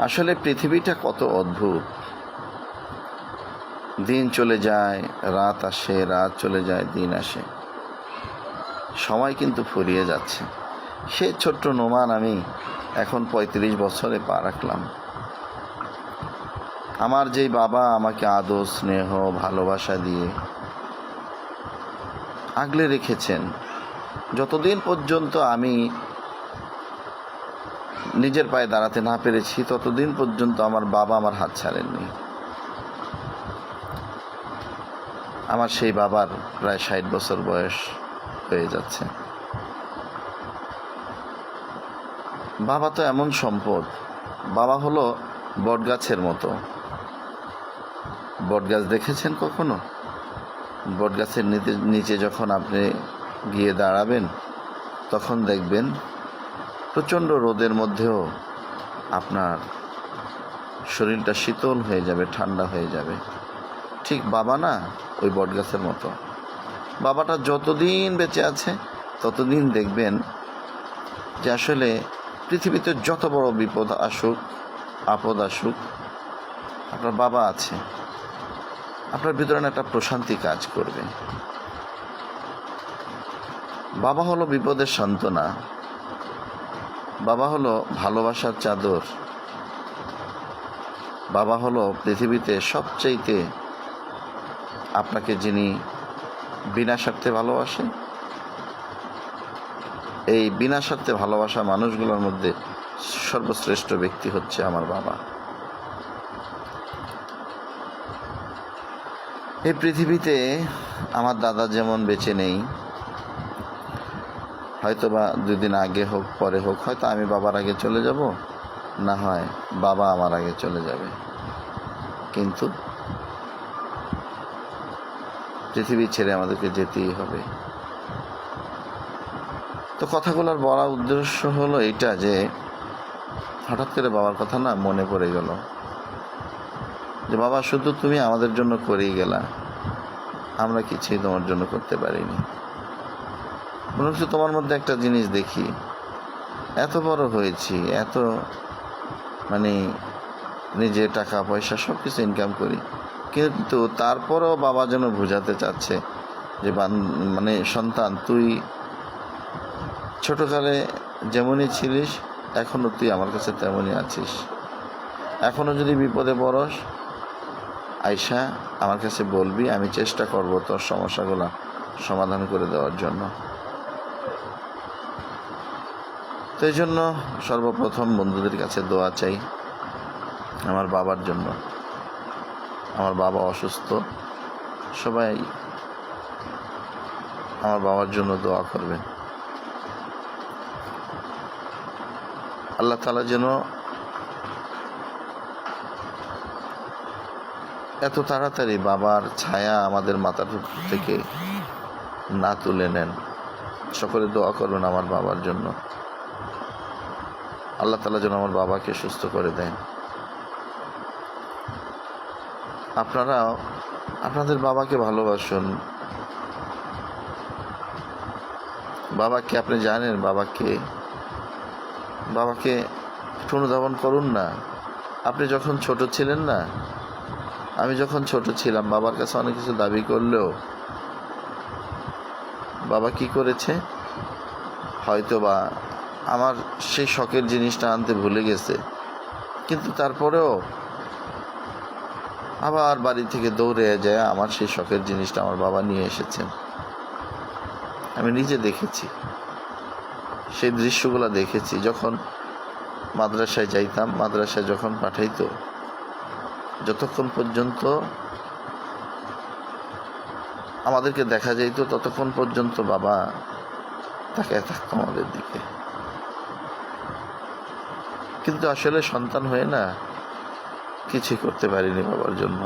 আসলে পৃথিবীটা কত অদ্ভুত। দিন চলে যায়, রাত আসে, রাত চলে যায়, দিন আসে। সময় কিন্তু ফুরিয়ে যাচ্ছে। সে ছোট্ট নোমান আমি এখন পঁয়ত্রিশ বছরে পা রাখলাম। আমার যেই বাবা আমাকে আদর, স্নেহ, ভালোবাসা দিয়ে আগলে রেখেছেন, যতদিন পর্যন্ত আমি নিজের পায়ে দাঁড়াতে না পেরেছি, ততদিন পর্যন্ত আমার বাবা আমার হাত ছাড়েননি। আমার সেই বাবার প্রায় ষাট বছর বয়স হয়ে যাচ্ছে। বাবা তো এমন সম্পদ, বাবা হলো বটগাছের মতো। বটগাছ দেখেছেন কখনো? বটগাছের নিচে নিচে যখন আপনি গিয়ে দাঁড়াবেন, তখন দেখবেন প্রচণ্ড রোদের মধ্যেও আপনার শরীরটা শীতল হয়ে যাবে, ঠান্ডা হয়ে যাবে। ঠিক বাবা না ওই বটগাছের মতো। বাবাটা যতদিন বেঁচে আছে, ততদিন দেখবেন যে আসলে পৃথিবীতে যত বড় বিপদ আসুক, আপদ আসুক, আপনার বাবা আছে। আপনার ভিতরে একটা প্রশান্তি কাজ করবে। বাবা হলো বিপদের সান্ত্বনা। বাবা হলো ভালোবাসার চাদর। বাবা হলো পৃথিবীতে সবচাইতে আপনাকে যিনি বিনা স্বার্থে ভালোবাসেন। এই বিনা স্বার্থে ভালোবাসা মানুষগুলোর মধ্যে সর্বশ্রেষ্ঠ ব্যক্তি হচ্ছে আমার বাবা। এই পৃথিবীতে আমার দাদা যেমন বেঁচে নেই হয়তো বা দুদিন আগে হোক, পরে হোক, হয়তো আমি বাবার আগে চলে যাব, না হয় বাবা আমার আগে চলে যাবে। কিন্তু পৃথিবী ছেড়ে আমাদেরকে যেতেই হবে। তো কথাগুলোর বলার উদ্দেশ্য হলো এটা যে, হঠাৎ করে বাবার কথা না মনে পড়ে গেল। যে বাবা, শুধু তুমি আমাদের জন্য করেই গেলা। আমরা কিছুই তোমার জন্য করতে পারিনি। হচ্ছে তোমার মধ্যে একটা জিনিস দেখি। এত বড় হয়েছি, এত মানে নিজে টাকা, পয়সা সব কিছু ইনকাম করি। কিন্তু তারপরও বাবা যেন বোঝাতে চাচ্ছে যে মানে সন্তান, তুই ছোটকালে যেমনই ছিলিস এখনও তুই আমার কাছে তেমনই আছিস। এখনও যদি বিপদে পড়স আয়সা আমার কাছে বলবি, আমি চেষ্টা করব তোর সমস্যাগুলো সমাধান করে দেওয়ার জন্য। তো এই জন্য সর্বপ্রথম বন্ধুদের কাছে দোয়া চাই আমার বাবার জন্য। আমার বাবা অসুস্থ। সবাই আমার বাবার জন্য দোয়া করবেন। আল্লাহ তালা যেন এত তাড়াতাড়ি বাবার ছায়া আমাদের মাথার থেকে না তুলে নেন। সকলে দোয়া করবেন আমার বাবার জন্য। আল্লাহ তালা যেন আমার বাবাকে সুস্থ করে দেন। আপনারা, আপনাদের বাবাকে ভালোবাসুন। বাবাকে আপনি জানেন, বাবাকে বাবাকে অনুধাবন করুন না। আপনি যখন ছোট ছিলেন না, আমি যখন ছোট ছিলাম, বাবার কাছে অনেক কিছু দাবি করলেও বাবা কি করেছে? হয়তো বা আমার সেই শখের জিনিসটা আনতে ভুলে গেছে। কিন্তু তারপরেও আবার বাড়ি থেকে দৌড়ে যায় আমার সেই শখের জিনিসটা আমার বাবা নিয়ে এসেছেন। আমি নিজে দেখেছি। সেই দৃশ্যগুলো দেখেছি। যখন মাদ্রাসায় যাইতাম, মাদ্রাসায় যখন পাঠাইতো, যতক্ষণ পর্যন্ত আমাদেরকে দেখা যাইত, ততক্ষণ পর্যন্ত বাবা তাকে থাকতো আমাদের দিকে। কিন্তু আসলে সন্তান হয়ে না কিছুই করতে পারিনি বাবার জন্য।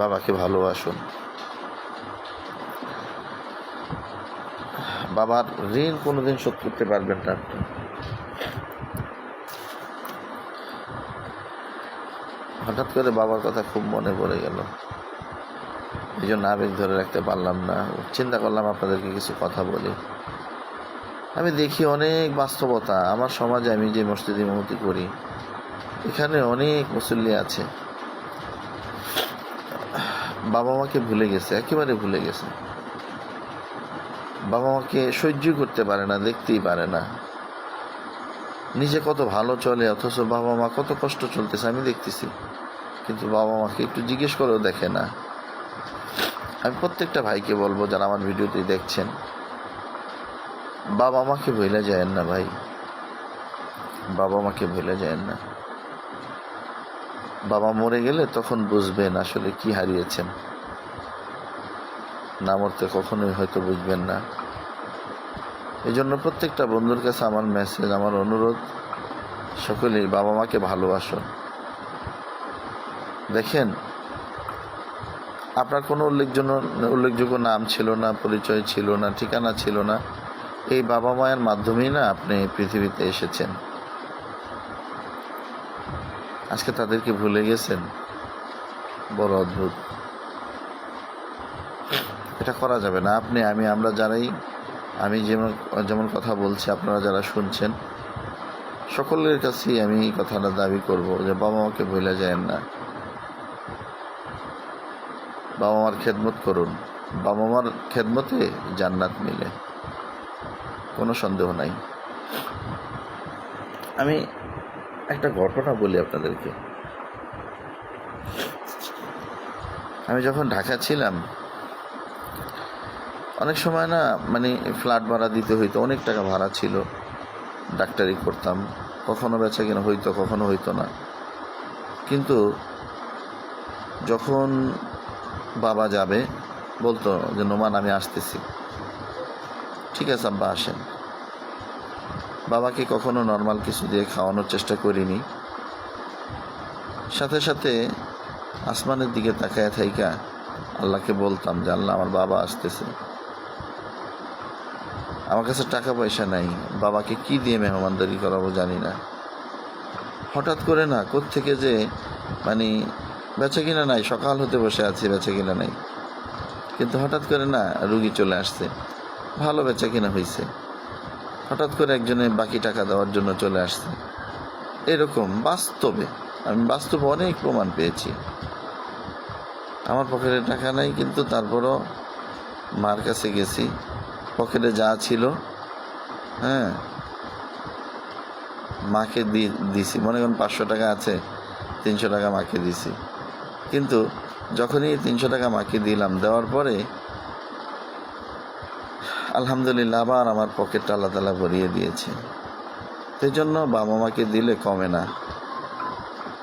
বাবাকে ভালোবাসুন। বাবার ঋণ কোনোদিন শোধ করতে পারবেন না হঠাৎ করে বাবার কথা খুব মনে পড়ে গেল। এই জন্য আবেগ ধরে রাখতে পারলাম না। চিন্তা করলাম আপনাদেরকে কিছু কথা বলি। আমি দেখি অনেক বাস্তবতা। আমার সমাজে আমি যে মসজিদ ইমামতি করি, এখানে অনেক মুসল্লি আছে। বাবা মাকে ভুলে গেছে, একেবারে ভুলে গেছে। বাবা মাকে সহ্য করতে পারে না, দেখতেই পারে না। নিজে কত ভালো চলে, অথচ বাবা মা কত কষ্ট চলতেছে, আমি দেখতেছি। কিন্তু বাবা মাকে একটু জিজ্ঞেস করেও দেখে না। আমি প্রত্যেকটা ভাইকে বলব, যারা আমার ভিডিওতে দেখছেন, বাবা মাকে ভুলে যায় না ভাই। বাবা মাকে ভুলে যায় না। বাবা মরে গেলে তখন বুঝবেন আসলে কি হারিয়েছেন। না মরতে কখনোই হয়তো বুঝবেন না। এই জন্য প্রত্যেকটা বন্ধুর কাছে আমার মেসেজ আমার অনুরোধ, সকলেই বাবা মাকে ভালোবাসো দেখেন আপনার কোনো উল্লেখযোগ্য উল্লেখযোগ্য নাম ছিল না, পরিচয় ছিল না, ঠিকানা ছিল না, এই বাবা মায়ের মাধ্যমেই না আপনি পৃথিবীতে এসেছেন? আজকে তাদেরকে ভুলে গেছেন? বড় অদ্ভুত। এটা করা যাবে না। আপনি, আমি, আমরা যারাই, আমি যেমন যেমন কথা বলছি, আপনারা যারা শুনছেন, সকলের কাছেই আমি এই কথাটা দাবি করব যে বাবা মাকে ভুলে যায় না। বাবা মার খেদমত করুন। বাবা মার খেদমতে জান্নাত মিলে। কোনো সন্দেহ নাই। আমি একটা ঘটনা বলি আপনাদেরকে। আমি যখন ঢাকা ছিলাম, অনেক সময় না মানে ফ্ল্যাট ভাড়া দিতে হইতো, অনেক টাকা ভাড়া ছিল। ডাক্তারি করতাম। কখনো বেচা কিনা হইতো, কখনো হইতো না। কিন্তু যখন বাবা যাবে, বলতো যে, নোমান, আমি আসতেছি। ঠিক আছে, আব্বা, আসেন। বাবাকে কখনো নর্মাল কিছু দিয়ে খাওয়ানোর চেষ্টা করিনি। সাথে সাথে আসমানের দিকে তাকায় থাইকা আল্লাহকে বলতাম যে, আল্লাহ, আমার বাবা আসতেছে। আমার কাছে টাকা পয়সা নাই, বাবাকে কি দিয়ে মেহমানদারি করাবো জানি না। হঠাৎ করে না থেকে যে মানে বেচা কিনা নাই, সকাল হতে বসে আছি বেচা কিনা নাই। কিন্তু হঠাৎ করে না, রুগী চলে আসছে। ভালো বেচা কিনা হয়েছে হঠাৎ করে একজনে বাকি টাকা দেওয়ার জন্য চলে আসছে। এরকম বাস্তবে, আমি বাস্তবে অনেক প্রমাণ পেয়েছি। আমার পকেটে টাকা নাই, কিন্তু তারপরও মার কাছে গেছি। পকেটে যা ছিল হ্যাঁ মাকে দিছি। মনে করেন পাঁচশো টাকা আছে, তিনশো টাকা মাকে দিছি। কিন্তু যখনই তিনশো টাকা মাকে দিলাম, দেওয়ার পরে আলহামদুলিল্লাহ আবার আমার পকেটটা আল্লাহ তালা ভরিয়ে দিয়েছে। সেই জন্য বাবা মাকে দিলে কমে না।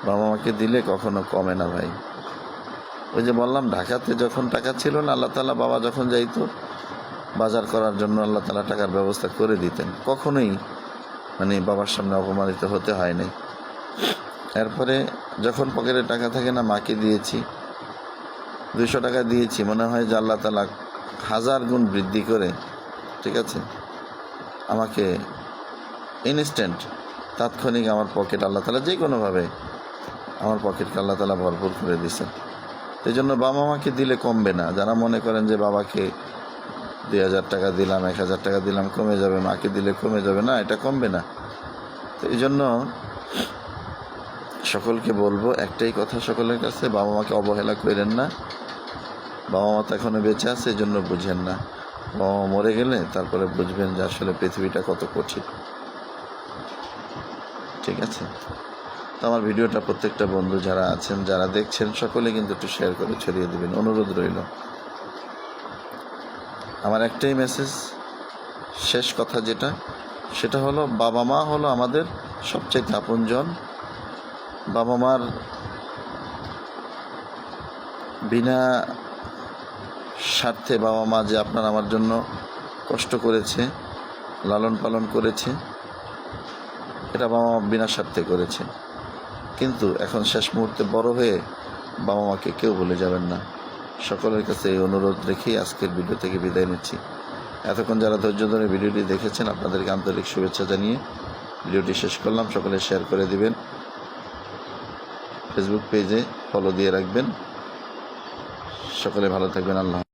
বাবা মাকে দিলে কখনো কমে না ভাই। ওই যে বললাম, ঢাকাতে যখন টাকা ছিল না, আল্লাহ তালা বাবা যখন যাইতো, বাজার করার জন্য আল্লাহ তালা টাকার ব্যবস্থা করে দিতেন। কখনোই মানে বাবার সামনে অপমানিত হতে হয়নি এরপরে যখন পকেটে টাকা থাকে না, মাকে দিয়েছি। দুশো টাকা দিয়েছি। মনে হয় যে আল্লাহ তালা হাজার গুণ বৃদ্ধি করে, ঠিক আছে? আমাকে ইনস্ট্যান্ট তাৎক্ষণিক আমার পকেট আল্লাহ তালা যে কোনোভাবে আমার পকেটকে আল্লাহ তালা ভরপুর করে দিয়েছেন এই জন্য বাবা মাকে দিলে কমবে না। যারা মনে করেন যে বাবাকে দুই হাজার টাকা দিলাম, এক হাজার টাকা দিলাম, কমে যাবে, মাকে দিলে কমে যাবে, না, এটা কমবে না। তো এই জন্য সকলকে বলব, একটাই কথা সকলের কাছে, বাবা মাকে অবহেলা করেন না। বাবা মা তো এখনও বেঁচে আছে এই জন্য বুঝেন না। বাবা মা মরে গেলে তারপরে বুঝবেন যে আসলে পৃথিবীটা কত কঠিন। ঠিক আছে? তো আমার ভিডিওটা প্রত্যেকটা বন্ধু যারা আছেন, যারা দেখছেন, সকলে কিন্তু একটু শেয়ার করে ছড়িয়ে দেবেন। অনুরোধ রইল। আমার একটাই মেসেজ শেষ কথা যেটা, সেটা হলো, বাবা মা হলো আমাদের সবচেয়ে আপনজন। বাবা মার বিনা স্বার্থে বাবা মা যে আপনার আমার জন্য কষ্ট করেছে, লালন পালন করেছে, এটা বাবা মা বিনা স্বার্থে করেছে। কিন্তু এখন শেষ মুহূর্তে বড় হয়ে বাবা মাকে কেউ ভুলে যাবেন না। সকলের কাছে এই অনুরোধ রেখেই আজকের ভিডিও থেকে বিদায় নিচ্ছি। এতক্ষণ যারা ধৈর্য ধরে ভিডিওটি দেখেছেন, আপনাদেরকে আন্তরিক শুভেচ্ছা জানিয়ে ভিডিওটি শেষ করলাম। সকলে শেয়ার করে দিবেন। ফেসবুক পেজে ফলো দিয়ে রাখবেন। সকলে ভালো থাকবেন আল্লাহ